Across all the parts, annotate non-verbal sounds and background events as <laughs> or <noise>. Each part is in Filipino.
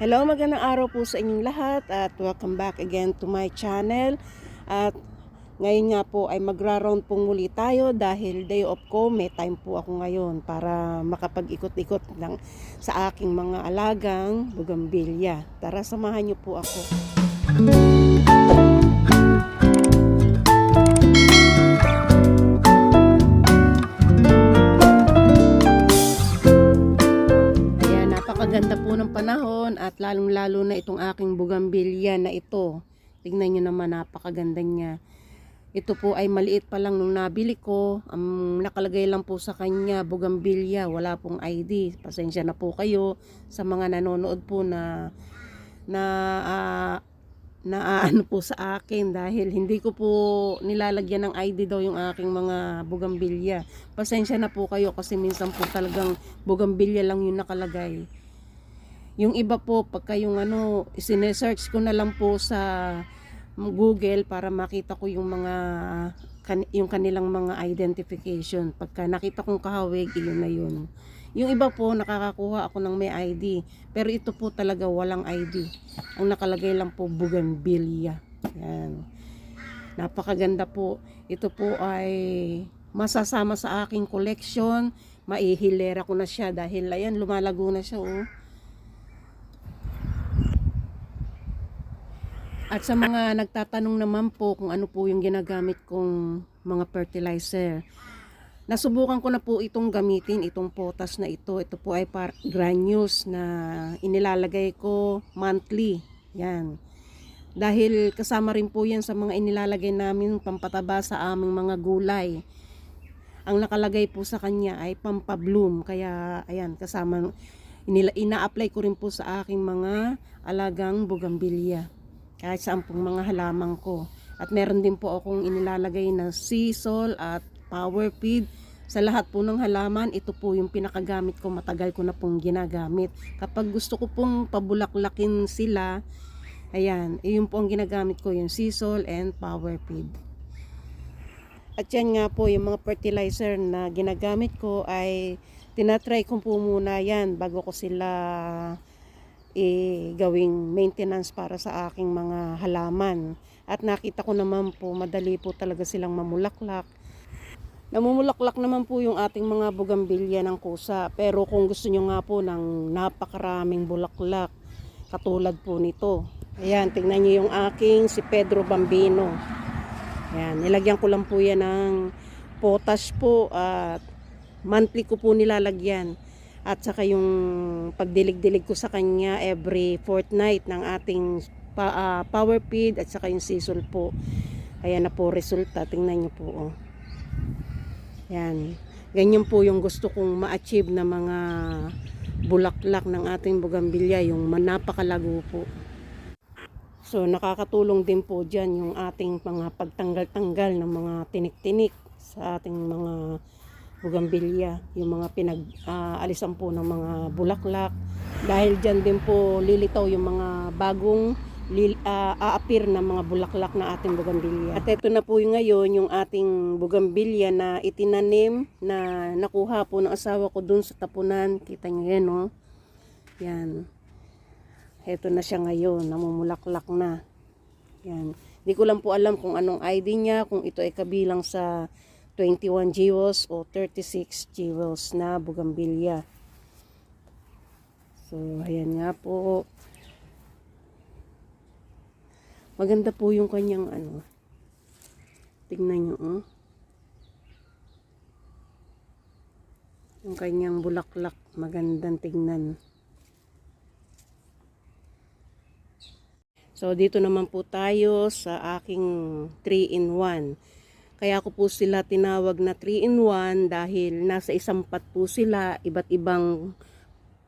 Hello, magandang araw po sa inyong lahat at welcome back again to my channel. At ngayon nga po ay magra-round pong muli tayo dahil day off ko, may time po ako ngayon para makapag-ikot-ikot lang sa aking mga alagang bugambilya. Tara, samahan niyo po ako. Ayan, panahon at lalong-lalo na itong aking bugambilya na ito. Tingnan nyo naman, napakaganda niya. Ito po ay maliit pa lang nung nabili ko. Ang nakalagay lang po sa kanya, bugambilya, wala pong ID. Pasensya na po kayo sa mga nanonood po na na ah, na ano po sa akin dahil hindi ko po nilalagyan ng ID daw yung aking mga bugambilya. Pasensya na po kayo kasi minsan po talagang bugambilya lang yung nakalagay. Yung iba po, pagka yung ano, sinesearch ko na lang po sa Google para makita ko yung mga kan- yung kanilang mga identification. Pagka nakita kong kahawig, yun na yun. Yung iba po, nakakakuha ako ng may ID. Pero ito po talaga walang ID. Ang nakalagay lang po, Bougainvillea. Yan. Napakaganda po. Ito po ay masasama sa aking collection. Maihilera ko na siya dahil ayan, lumalago na siya oh. At sa mga nagtatanong naman po kung ano po yung ginagamit kong mga fertilizer. Nasubukan ko na po itong gamitin, itong potas na ito. Ito po ay par granules na inilalagay ko monthly. Yan. Dahil kasama rin po yan sa mga inilalagay namin pampataba sa aming mga gulay. Ang nakalagay po sa kanya ay pampabloom. Kaya ayan, kasama ina-apply ko rin po sa aking mga alagang bugambilya kahit saan pong mga halaman ko. At meron din po akong inilalagay na sisal at power feed. Sa lahat po ng halaman, ito po yung pinakagamit ko, matagal ko na pong ginagamit. Kapag gusto ko pong pabulaklakin sila, ayan, yun po ang ginagamit ko, yung sisal and power feed. At yan nga po, yung mga fertilizer na ginagamit ko ay tinatry ko po muna yan bago ko sila eh, gawing maintenance para sa aking mga halaman. At nakita ko naman po, madali po talaga silang mamulaklak. Namumulaklak naman po yung ating mga bugambilya ng kusa. Pero kung gusto nyo nga po ng napakaraming bulaklak, katulad po nito. Ayan, tingnan nyo yung aking si Pedro Bambino. Ayan, nilagyan ko lang po yan ng potash po at monthly ko po nilalagyan. At saka yung pagdilig-dilig ko sa kanya every fortnight ng ating pa, ah, power feed at saka yung sisal po. Ayan na po resulta. Tingnan nyo po. Oh. Yan. Ganyan po yung gusto kong ma-achieve na mga bulaklak ng ating bugambilya. Yung manapakalago po. So nakakatulong din po dyan yung ating mga pagtanggal-tanggal ng mga tinik-tinik sa ating mga bugambilya, yung mga pinag-alisan po ng mga bulaklak. Dahil dyan din po lilitaw yung mga bagong lil, ah, aapir na mga bulaklak na ating bugambilya. At ito na po yung ngayon yung ating bugambilya na itinanim na nakuha po ng asawa ko dun sa tapunan. Kita nyo yan, no? Yan. Ito na siya ngayon, namumulaklak na. Yan. Hindi ko lang po alam kung anong ID niya, kung ito ay kabilang sa 21 jewels o 36 jewels na bugambilya. So, ayan nga po. Maganda po yung kanyang ano. Tingnan nyo, oh. Yung kanyang bulaklak, magandang tignan. So, dito naman po tayo sa aking 3-in-1. Kaya ko po sila tinawag na 3-in-1 dahil nasa isang pot po sila, iba't ibang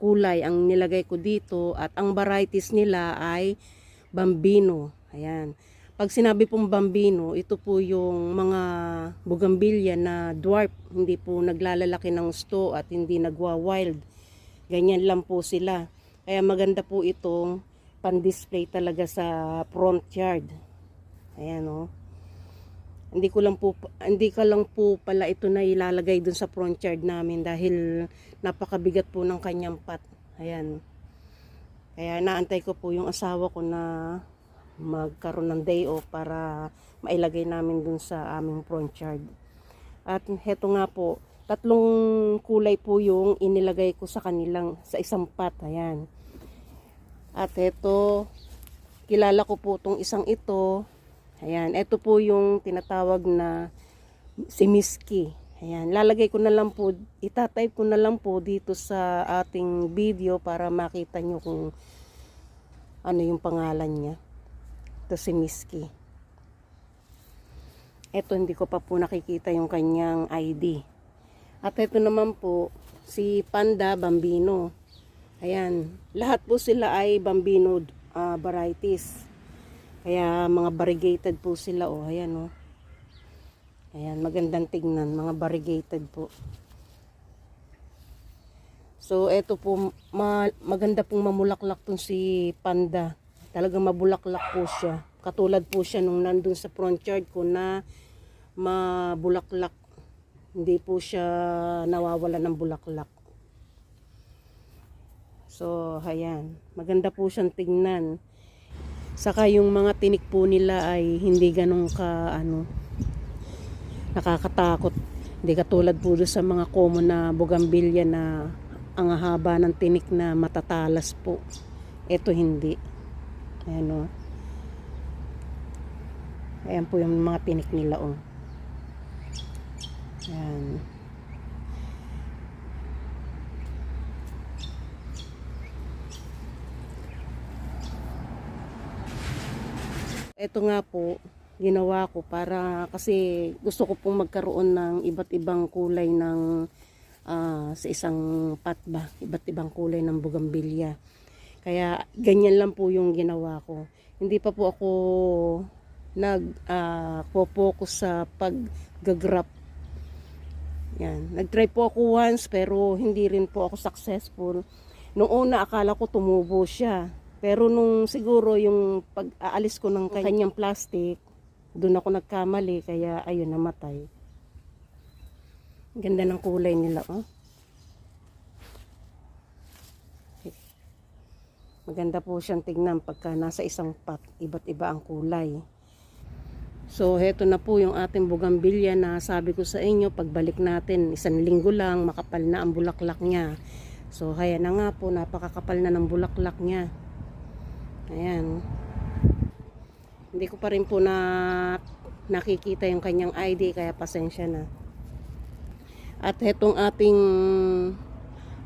kulay ang nilagay ko dito at ang varieties nila ay bambino. Ayan. Pag sinabi pong bambino, ito po yung mga bugambilya na dwarf, hindi po naglalalaki ng gusto at hindi nagwa-wild. Ganyan lang po sila. Kaya maganda po itong pan-display talaga sa front yard. Ayan o. Oh. Hindi ko lang po hindi ka lang po pala ito na ilalagay dun sa front yard namin dahil napakabigat po ng kanyang pot. Ayan. Kaya naantay ko po yung asawa ko na magkaroon ng day off para mailagay namin dun sa aming front yard. At heto nga po, tatlong kulay po yung inilagay ko sa kanilang sa isang pot. Ayan. At heto, kilala ko po tong isang ito. Ayan, ito po yung tinatawag na si Miski. Ayan, lalagay ko na lang po, itatype ko na lang po dito sa ating video para makita nyo kung ano yung pangalan niya. Ito si Miski. Ito hindi ko pa po nakikita yung kanyang ID. At ito naman po si Panda Bambino. Ayan, lahat po sila ay Bambino ah, varieties. Kaya mga variegated po sila oh, ayan oh. Ayan, magandang tignan, mga variegated po. So, eto po, ma- maganda pong mamulaklak tong si Panda. Talagang mabulaklak po siya. Katulad po siya nung nandun sa front yard ko na mabulaklak. Hindi po siya nawawala ng bulaklak. So, ayan. Maganda po siyang tingnan. Saka yung mga tinik po nila ay hindi ganun ka, ano, nakakatakot. Hindi katulad po sa mga common na bugambilya na ang haba ng tinik na matatalas po. Ito hindi. Ayan o. Ayan po yung mga tinik nila o. Ayan. Ito nga po, ginawa ko para kasi gusto ko pong magkaroon ng iba't ibang kulay ng ah, sa isang pot ba, iba't ibang kulay ng bugambilya. Kaya ganyan lang po yung ginawa ko. Hindi pa po ako nag ah, focus sa pag-grap. Yan. Nag-try po ako once pero hindi rin po ako successful. Noong una akala ko tumubo siya. Pero nung siguro yung pag-aalis ko ng kanyang plastic, doon ako nagkamali kaya ayun namatay. Ganda ng kulay nila, oh. Maganda po siyang tignan pagka nasa isang pot, iba't iba ang kulay. So, heto na po yung ating bugambilya na sabi ko sa inyo, pagbalik natin, isang linggo lang, makapal na ang bulaklak niya. So, kaya na nga po, napakakapal na ng bulaklak niya. Ayan. Hindi ko pa rin po na nakikita yung kanyang ID, kaya pasensya na. At hetong ating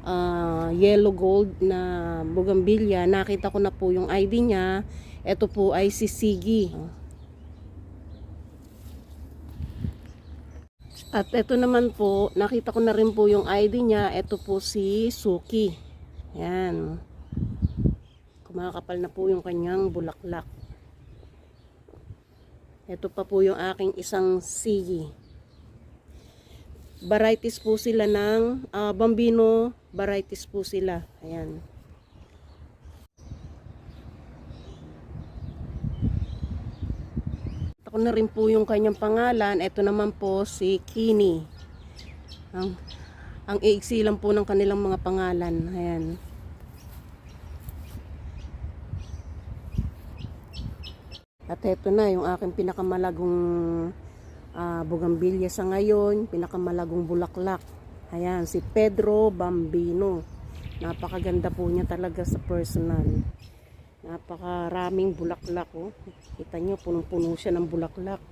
ah, yellow gold na bugambilya, nakita ko na po yung ID niya. Ito po ay si Sigi. At ito naman po, nakita ko na rin po yung ID niya. Ito po si Suki. Yan. Kumakapal na po yung kanyang bulaklak. Ito pa po yung aking isang Sigi. Varieties po sila ng ah, Bambino. Varieties po sila. Ayan. Ako na rin po yung kanyang pangalan. Ito naman po si Kini. Ang, ang iiksi lang po ng kanilang mga pangalan. Ayan. At ito na yung aking pinakamalagong ah, bugambilya sa ngayon, pinakamalagong bulaklak. Ayan, si Pedro Bambino. Napakaganda po niya talaga sa personal. Napakaraming bulaklak oh. Kita niyo punong-puno siya ng bulaklak.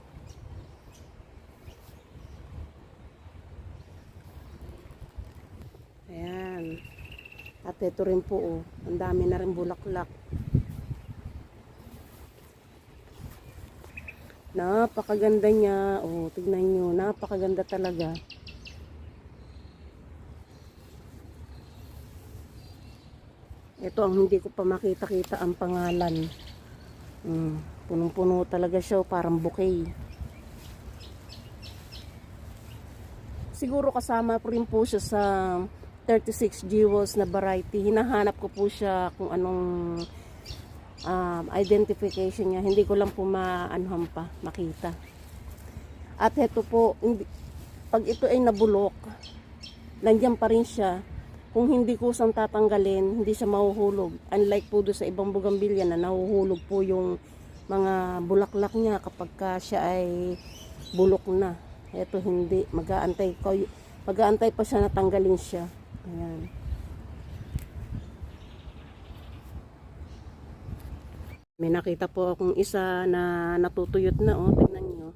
Ayan. At ito rin po oh, ang dami na rin bulaklak. Napakaganda niya. Oh, tignan niyo, napakaganda talaga. Ito ang hindi ko pa makita-kita ang pangalan. Mm, punong-puno talaga siya, oh, parang bouquet. Siguro kasama po rin po siya sa 36 jewels na variety. Hinahanap ko po siya kung anong um, identification niya. Hindi ko lang po maanuhan pa, makita. At ito po, hindi, pag ito ay nabulok, nandiyan pa rin siya. kung hindi kusang tatanggalin, hindi siya mahuhulog. Unlike po doon sa ibang bugambilya na nahuhulog po yung mga bulaklak niya kapag ka siya ay bulok na. Ito hindi, mag-aantay ko, mag-aantay pa siya na tanggalin siya. Ayan. May nakita po akong isa na natutuyot na, oh, tingnan nyo.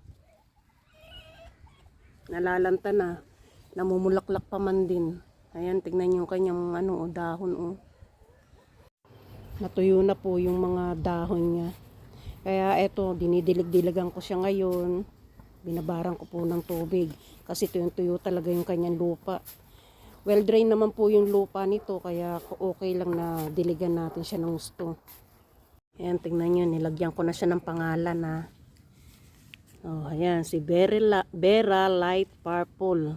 Nalalanta na, namumulaklak pa man din. Ayan, tingnan nyo kanyang ano, oh, dahon, oh. Natuyo na po yung mga dahon niya. Kaya eto, dinidilig-diligan ko siya ngayon. Binabarang ko po ng tubig. Kasi tuyong-tuyo talaga yung kanyang lupa. Well drain naman po yung lupa nito. Kaya okay lang na diligan natin siya ng gusto. Ayan, tingnan nyo. Nilagyan ko na siya ng pangalan na. Oh, ayan. Si Bera, Bera Light Purple.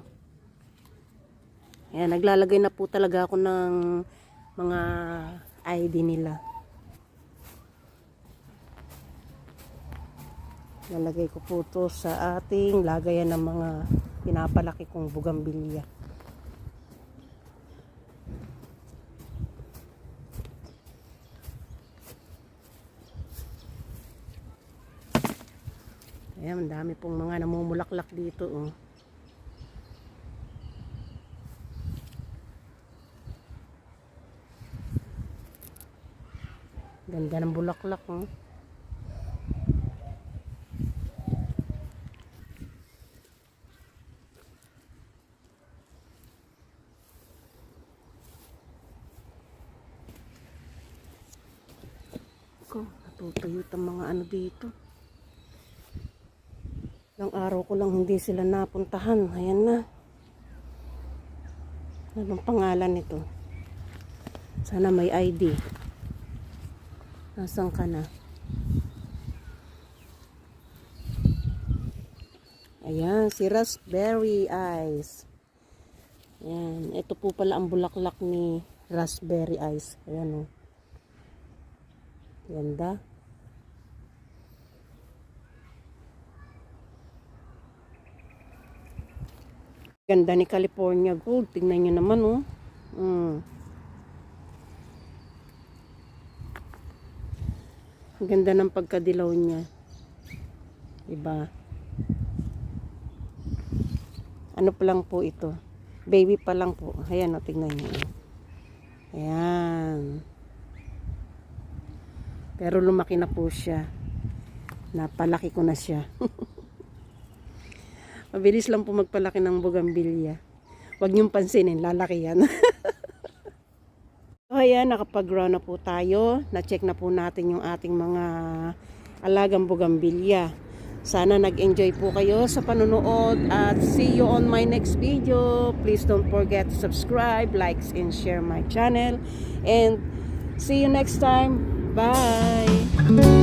Ayan, naglalagay na po talaga ako ng mga ID nila. Lalagay ko po to sa ating lagayan ng mga pinapalaki kong bugambilya. Ayan, dami pong mga namumulaklak dito. Oh. Ganda ng bulaklak. Oh. Ko, natutuyot ang mga ano dito. Ilang araw ko lang hindi sila napuntahan. Ayan na. Anong pangalan nito? Sana may ID. Nasaan ka na? Ayan, si Raspberry Eyes. Ayan, ito po pala ang bulaklak ni Raspberry Eyes. Ayan o. Ganda. Ganda ni California Gold. Tingnan nyo naman oh. Mm. Ang ganda ng pagkadilaw niya. Diba? Ano pa lang po ito? Baby pa lang po. Ayan o, tingnan nyo. Ayan. Pero lumaki na po siya. Napalaki ko na siya. <laughs> Mabilis lang po magpalaki ng bugambilya. Huwag niyong pansinin, lalaki yan. <laughs> so ayan, nakapag-grow na po tayo. Na-check na po natin yung ating mga alagang bugambilya. Sana nag-enjoy po kayo sa panonood at see you on my next video. Please don't forget to subscribe, likes, and share my channel. And see you next time. Bye!